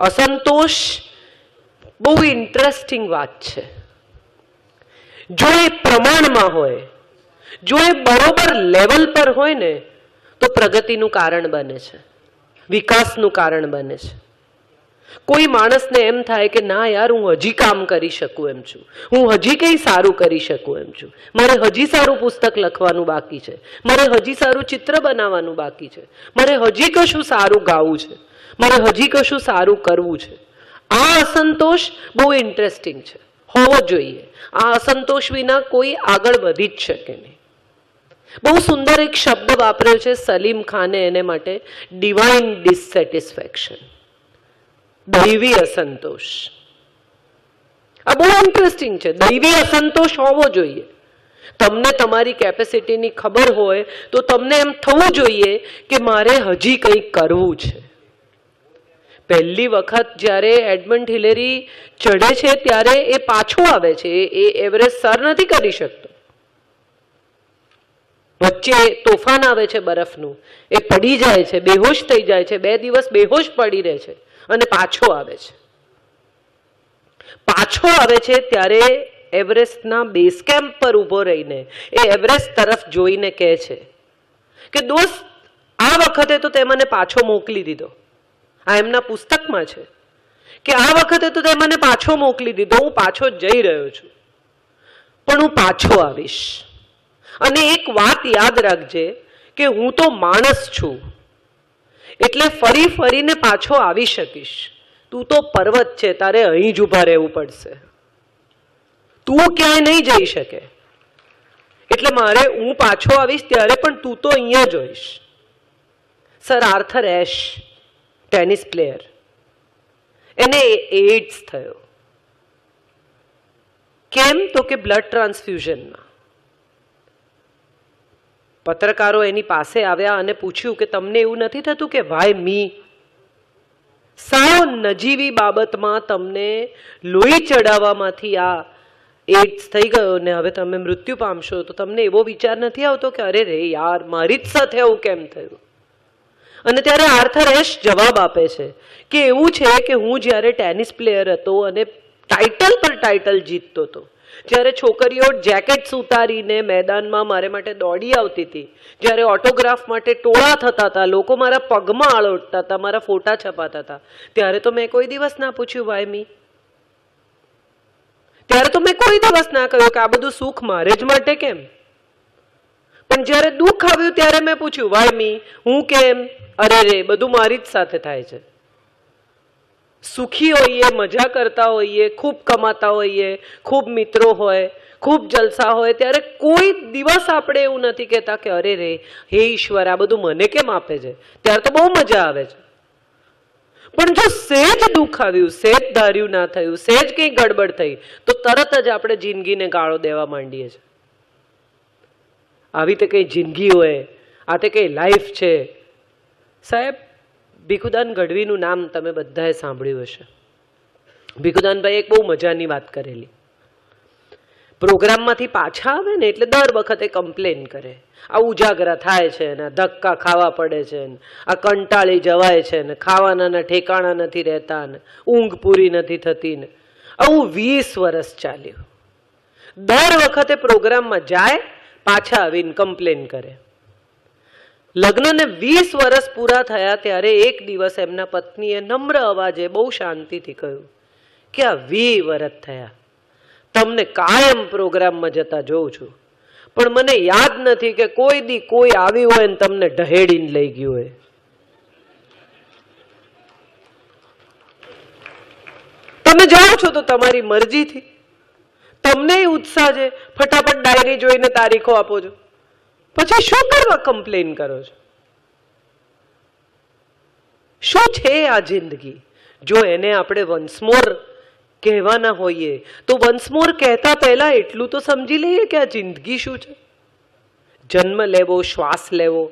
અસંતોષ બહુ ઇન્ટરેસ્ટિંગ વાત છે. જો એ પ્રમાણમાં હોય, જો એ બરોબર લેવલ પર હોય ને, તો પ્રગતિનું કારણ બને છે, વિકાસનું કારણ બને છે. કોઈ માણસને એમ થાય કે ના યાર, હું હજી કામ કરી શકું એમ છું. હું હજી કંઈ સારું કરી શકું એમ છું. મારે હજી સારું પુસ્તક લખવાનું બાકી છે. મારે હજી સારું ચિત્ર બનાવવાનું બાકી છે. મારે હજી કશું સારું ગાવું છે. મારે હજી કશું સારું કરવું છે. આ અસંતોષ બહુ ઇન્ટરેસ્ટિંગ છે. હોવો જોઈએ. આ અસંતોષ વિના કોઈ આગળ વધી જ શકે નહીં. બહુ સુંદર એક શબ્દ વાપર્યો છે સલીમ ખાને એને માટે ડિવાઇન ડિસસેટિસ્ફેક્શન દૈવી અસંતોષ. આ બહુ ઇન્ટરેસ્ટિંગ છે. દૈવી અસંતોષ હોવો જોઈએ. તમને તમારી કેપેસિટીની ખબર હોય તો તમને એમ થવું જોઈએ કે મારે હજી કંઈક કરવું છે. પહેલી વખત જ્યારે એડમંડ હિલેરી ચડે છે ત્યારે એ પાછો આવે છે. એ એવરેસ્ટ સર નથી કરી શકતો. વચ્ચે તોફાન આવે છે બરફનું. એ પડી જાય છે, બેહોશ થઈ જાય છે. બે દિવસ બેહોશ પડી રહે છે. અને પાછો આવે છે. પાછો આવે છે ત્યારે એવરેસ્ટના બેઝ કેમ્પ પર ઊભો રહીને એ એવરેસ્ટ તરફ જોઈને કહે છે કે, દોસ્ત, આ વખતે તો તે મને પાછો મોકલી દીધો. આ એમના પુસ્તકમાં છે કે, આ વખતે તો તે મને પાછો મોકલી દીધો, હું પાછો જઈ રહ્યો છું. પણ હું પાછો આવીશ. અને એક વાત યાદ રાખજે કે હું તો માણસ છું. એટલે ફરી ફરીને પાછો આવી શકીશ. તું તો પર્વત છે, તારે અહીં જ ઊભા રહેવું પડશે. તું ક્યાંય નહીં જઈ શકે. એટલે મારે હું પાછો આવીશ ત્યારે પણ તું તો અહીંયા જોઈશ sir, Arthur Ashe, tennis player. એને એઇડ્સ થયો. કેમ? તો કે બ્લડ ટ્રાન્સફ્યુઝનમાં. પત્રકારો એની પાસે આવ્યા અને પૂછ્યું કે તમને એવું નથી થતું કે વાય, મી? સાવ નજીવી બાબતમાં તમને લોહી ચડાવવામાંથી આ એડ્સ થઈ ગયો ને હવે તમે મૃત્યુ પામશો, તો તમને એવો વિચાર નથી આવતો કે અરે રે યાર, મારી જ સાથે આવું કેમ થયું? અને ત્યારે આર્થર એશ જવાબ આપે છે કે એવું છે કે હું જ્યારે ટેનિસ પ્લેયર હતો અને ટાઇટલ પર ટાઇટલ જીતતો હતો જ્યારે છોકરીઓ જેકેટ્સ ઉતારીને મેદાનમાં મારે માટે દોડી આવતી હતી, જ્યારે ઓટોગ્રાફ માટે ટોળા થતા હતા, લોકો મારા પગમાં આળોટતા હતા, મારા ફોટા છપાતા હતા. ત્યારે તો મેં કોઈ દિવસ ના પૂછ્યું વાય મી. ત્યારે તો મેં કોઈ દિવસ ના કહ્યું કે આ બધું સુખ મારે જ માટે કેમ? પણ જ્યારે દુઃખ આવ્યું ત્યારે મેં પૂછ્યું વાય મી, હું કેમ? અરે રે, બધું મારી જ સાથે થાય છે. સુખી હોઈએ, મજા કરતા હોઈએ, ખૂબ કમાતા હોઈએ, ખૂબ મિત્રો હોય, ખૂબ જલસા હોય, ત્યારે કોઈ દિવસ આપણે એવું નથી કહેતા કે, અરે રે, હે ઈશ્વર, આ બધું મને કેમ આપે છે? ત્યારે તો બહુ મજા આવે છે. પણ જો સેજ દુઃખ આવ્યું, સેજ ધાર્યું ના થયું, સેજ કંઈ ગડબડ થઈ, તો તરત જ આપણે જિંદગીને ગાળો દેવા માંડીએ છીએ. આવી તે કંઈ જિંદગી હોય, આ તે કંઈ લાઈફ છે. સાહેબ ભીખુદાન ગઢવીનું નામ તમે બધાએ સાંભળ્યું હશે. ભીખુદાનભાઈ એક બહુ મજાની વાત કરેલી. પ્રોગ્રામમાંથી પાછા આવે ને એટલે દર વખતે કમ્પ્લેન કરે. આ ઉજાગરા થાય છે ને ધક્કા ખાવા પડે છે ને, આ કંટાળી જવાય છે ને ખાવાના ઠેકાણા નથી રહેતા ને, ઊંઘ પૂરી નથી થતી ને. આવું વીસ વર્ષ ચાલ્યું. દર વખતે પ્રોગ્રામમાં જાય, પાછા આવીને કમ્પ્લેન કરે. લગ્નને વીસ વર્ષ પૂરા થયા ત્યારે એક દિવસ એમના પત્નીએ નમ્ર અવાજે બહુ શાંતિથી કહ્યું કે આ વી વરસ થયા. તમને કાયમ પ્રોગ્રામમાં જતા જોઉં છું. પણ મને યાદ નથી કે કોઈ દી કોઈ આવી હોય ને તમને ઢહેડીને લઈ ગયું હોય. તમે જાઓ છો તો તમારી મરજીથી. તમને ઉત્સાહ છે. ફટાફટ ડાયરી જોઈને તારીખો આપો છો. પછી શું કરવા કમ્પ્લેન કરો છો? શું છે આ જિંદગી? જો એને આપણે વન્સ કહેવાના હોઈએ, તો વન્સ મોર કહેતા પહેલા એટલું તો સમજી લઈએ કે આ જિંદગી શું છે? જન્મ લેવો, શ્વાસ લેવો,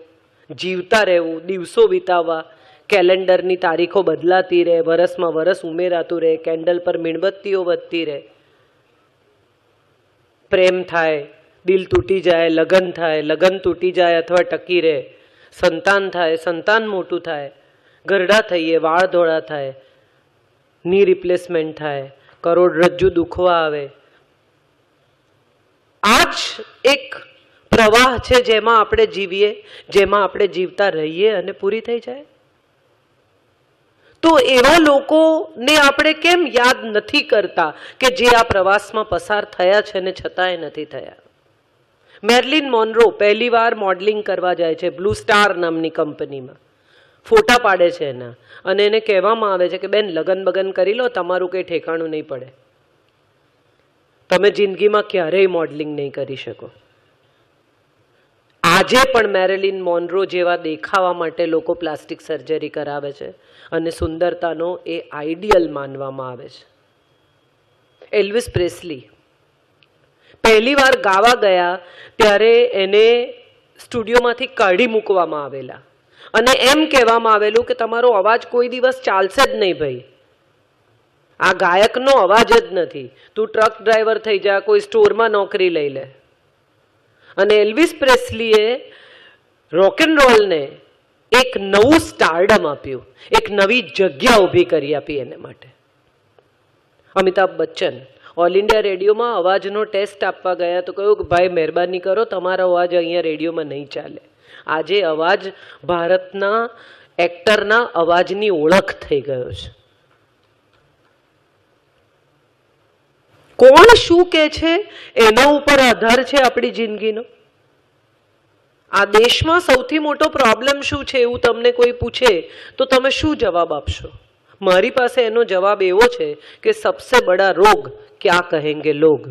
જીવતા રહેવું, દિવસો વિતાવવા, કેલેન્ડરની તારીખો બદલાતી રહે, વરસમાં વરસ ઉમેરાતું રહે, કેન્ડલ પર મીણબત્તીઓ વધતી રહે. પ્રેમ થાય દિલ તૂટી જાય લગન થાય લગન તૂટી જાય અથવા ટકી રહે સંતાન થાય સંતાન મોટું થાય ગરડા થઈએ વાળ ધોળા થાયની રિપ્લેસમેન્ટ થાય કરોડરજ્જુ દુખવા આવે આ જ એક પ્રવાહ છે જેમાં આપણે જીવીએ જેમાં આપણે જીવતા રહીએ અને પૂરી થઈ જાય તો એવા લોકોને આપણે કેમ યાદ નથી કરતા કે જે આ પ્રવાસમાં પસાર થયા છે ને છતાંય નથી થયા મેર્લિન મોનરો પહેલીવાર મોડલિંગ કરવા જાય છે બ્લુ સ્ટાર નામની કંપનીમાં. ફોટા પાડે છે એના. અને એને કહેવામાં આવે છે કે, બેન, લગન બગન કરી લો, તમારું કંઈ ઠેકાણું નહીં પડે. તમે જિંદગીમાં ક્યારેય મોડલિંગ નહીં કરી શકો. આજે પણ મેરેલિન મોનરો જેવા દેખાવા માટે લોકો પ્લાસ્ટિક સર્જરી કરાવે છે અને સુંદરતાનો એ આઈડિયલ માનવામાં આવે છે. એલ્વિસ પ્રેસ્લી પહેલી વાર ગાવા ગયા ત્યારે એને સ્ટુડિયોમાંથી કાઢી મૂકવામાં આવેલા. અને એમ કહેવામાં આવેલું કે તમારો અવાજ કોઈ દિવસ ચાલશે જ નહીં ભાઈ. આ ગાયકનો અવાજ જ નથી. તું ટ્રક ડ્રાઈવર થઈ જા, કોઈ સ્ટોરમાં નોકરી લઈ લે. અને એલ્વિસ પ્રેસલીએ રોક એન્ડ રોલને એક નવું સ્ટારડમ આપ્યું. એક નવી જગ્યા ઊભી કરી આપી એને માટે. અમિતાભ બચ્ચન ઓલ ઇન્ડિયા રેડિયોમાં અવાજનો ટેસ્ટ આપવા ગયા તો કહ્યું કે ભાઈ, મહેરબાની કરો, તમારો અવાજ અહીંયા રેડિયોમાં નહીં ચાલે. આજે અવાજ ભારતના એક્ટરના અવાજની ઓળખ થઈ ગયો છે. કોણ શું કે છે? એના ઉપર આધાર છે આપણી જિંદગીનો? આ દેશમાં સૌથી મોટો પ્રોબ્લેમ શું છે એવું તમને કોઈ પૂછે તો તમે શું જવાબ આપશો? મારી પાસે એનો જવાબ એવો છે કે સબસે બડા રોગ ક્યાં કહેંગે લોગ?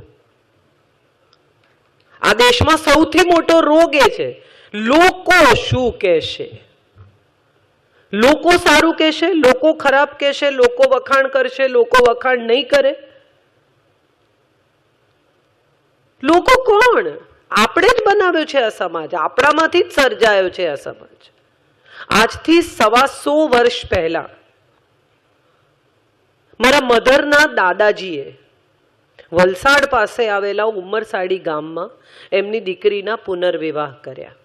આ દેશમાં સૌથી મોટો રોગ એ છે. લોકો શું કહેશે? લોકો સારું કહેશે, લોકો ખરાબ કહેશે, લોકો વખાણ કરશે, લોકો વખાણ નહીં કરે? લોકો કોણ? આપણે જ બનાવ્યો છે આ સમાજ. આપણામાંથી જ સર્જાયો છે આ સમાજ. આજથી સવા સો વર્ષ પહેલા મારા મધરના દાદાજીએ વલસાડ પાસે આવેલા ઉમરસાડી ગામમાં એમની દીકરીના પુનર્વિવાહ કર્યા.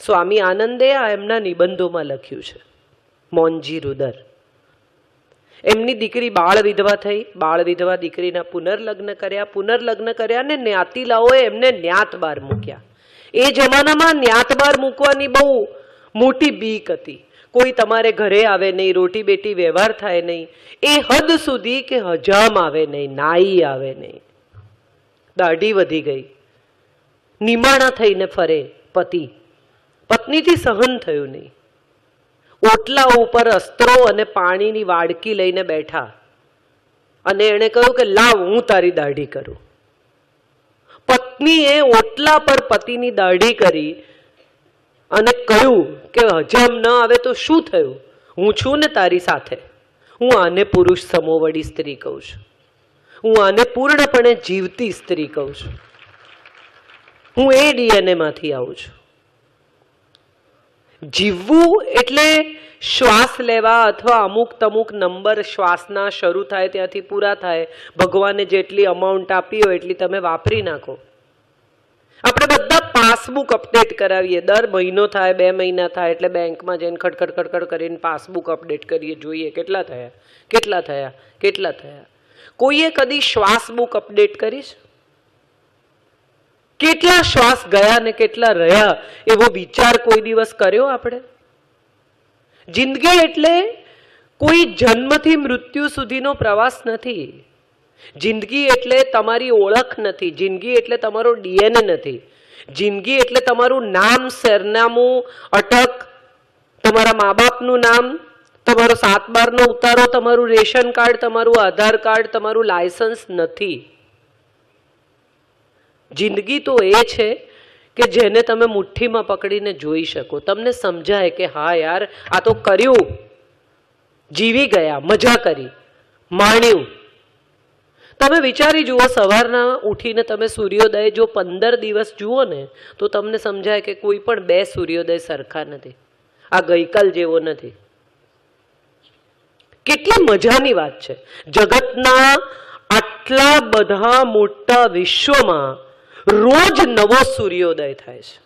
સ્વામી આનંદે આ એમના નિબંધોમાં લખ્યું છે. મોનજી રુદર. એમની દીકરી બાળ વિધવા થઈ, બાળ વિધવા દીકરીના પુનર્લગ્ન કર્યા પુનર્લગ્ન કર્યા ને જ્ઞાતિલાઓએ એમને ન્યાત બાર મૂક્યા. એ જમાનામાં ન્યાત બાર મૂકવાની બહુ મોટી બીક હતી. કોઈ તમારે ઘરે આવે નહીં, રોટી બેટી વ્યવહાર થાય નહીં, એ હદ સુધી કે હજામ આવે નહીં, નાઈ આવે નહીં. દાઢી વધી ગઈ. નિમાણા થઈને ફરે પતિ. પત્નીથી સહન થયું નહીં. ઓટલા ઉપર અસ્ત્રો અને પાણીની વાડકી લઈને બેઠા. અને એણે કહ્યું કે, લાવ, હું તારી દાઢી કરું. પત્નીએ ઓટલા પર પતિની દાઢી કરી અને કહ્યું કે હજામ ન આવે તો શું થયું? હું છું ને તારી સાથે. હું આને પુરુષ સમોવડી સ્ત્રી કહું છું. હું આને પૂર્ણપણે જીવતી સ્ત્રી કહું છું. હું એ ડીએનએ માંથી આવું છું. જીવવું એટલે શ્વાસ લેવા અથવા અમુક તમુક નંબર શ્વાસના શરૂ થાય ત્યાંથી પૂરા થાય. ભગવાને જેટલી અમાઉન્ટ આપી હોય એટલી તમે વાપરી નાખો. આપણે બધા પાસબુક અપડેટ કરાવીએ. દર મહિનો થાય, બે મહિના થાય, એટલે બેંકમાં જઈને ખડખડ ખડખડ કરીને પાસબુક અપડેટ કરીએ, જોઈએ કેટલા થયા કેટલા થયા કેટલા થયા. કોઈએ કદી શ્વાસ બુક અપડેટ કરીશ કેટલા શ્વાસ ગયા ને કેટલા રહ્યા, એવો વિચાર કોઈ દિવસ કર્યો આપણે? જિંદગી એટલે કોઈ જન્મથી મૃત્યુ સુધીનો પ્રવાસ નથી. જિંદગી એટલે તમારી ઓળખ નથી, જિંદગી એટલે તમારો ડીએનએ નથી. જિંદગી એટલે તમારું નામ, સરનામું, અટક, તમારા મા બાપનું નામ, તમારો સાત બારનો ઉતારો, તમારું રેશન કાર્ડ, તમારું આધાર કાર્ડ, તમારું લાયસન્સ નથી. જિંદગી તો એ છે કે જેને તમે મુઠ્ઠીમાં પકડીને જોઈ શકો. તમને સમજાય કે હા યાર, આ તો કર્યું. જીવી ગયા, મજા કરી, માણ્યું. તમે વિચારી જુઓ, સવારના ઉઠીને તમે સૂર્યોદય જો પંદર દિવસ જુઓ ને, તો તમને સમજાય કે કોઈ પણ બે સૂર્યોદય સરખા નથી. આ ગઈકાલ જેવો નથી. કેટલી મજાની વાત છે. જગતના આટલા બધા મોટા વિશ્વમાં રોજ નવો સૂર્યોદય થાય છે.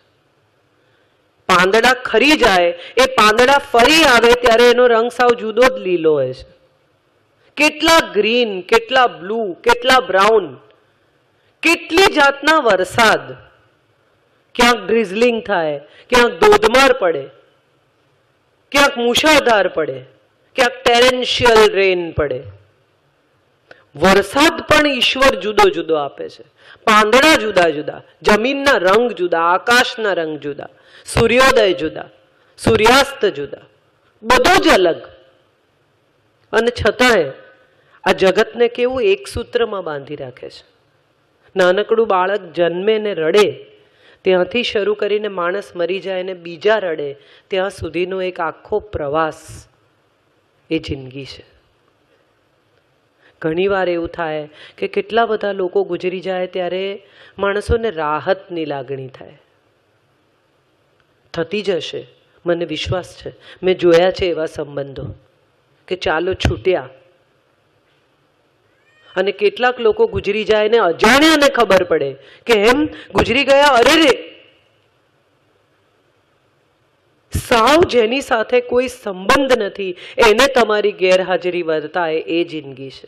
પાંદડા ખરી જાય, એ પાંદડા ફરી આવે ત્યારે એનો રંગ સાવ જુદો જ લીલો હોય છે. કેટલા ગ્રીન કેટલા બ્લુ કેટલા બ્રાઉન કેટલી જાતના વરસાદ. ક્યાંક ડ્રિઝલિંગ થાય, ક્યાંક ધોધમાર પડે, ક્યાંક મુશળધાર પડે, ક્યાંક ટેરેન્શિયલ રેન પડે. વરસાદ પણ ઈશ્વર જુદો જુદો આપે છે. પાંદડા જુદા જુદા, જમીનના રંગ જુદા, આકાશના રંગ જુદા, સૂર્યોદય જુદા, સૂર્યાસ્ત જુદા, બધો જ અલગ. અને છતાંય આ જગતને કેવું એક સૂત્રમાં બાંધી રાખે છે. નાનકડું બાળક જન્મે ને રડે, ત્યાંથી શરૂ કરીને માણસ મરી જાય ને બીજા રડે, ત્યાં સુધીનો એક આખો પ્રવાસ એ જિંદગી છે. ઘણીવાર એવું થાય કે કેટલા બધા લોકો ગુજરી જાય ત્યારે માણસોને રાહતની લાગણી થાય. થતી જશે મને વિશ્વાસ છે. મેં જોયા છે એવા સંબંધો કે ચાલો છૂટ્યા. અને કેટલાક લોકો ગુજરી જાય ને અજાણ્યાને ખબર પડે કે એમ ગુજરી ગયા, અરે રે! સાવ જેની સાથે કોઈ સંબંધ નથી, એને તમારી ગેરહાજરી વર્તાય એ જિંદગી છે.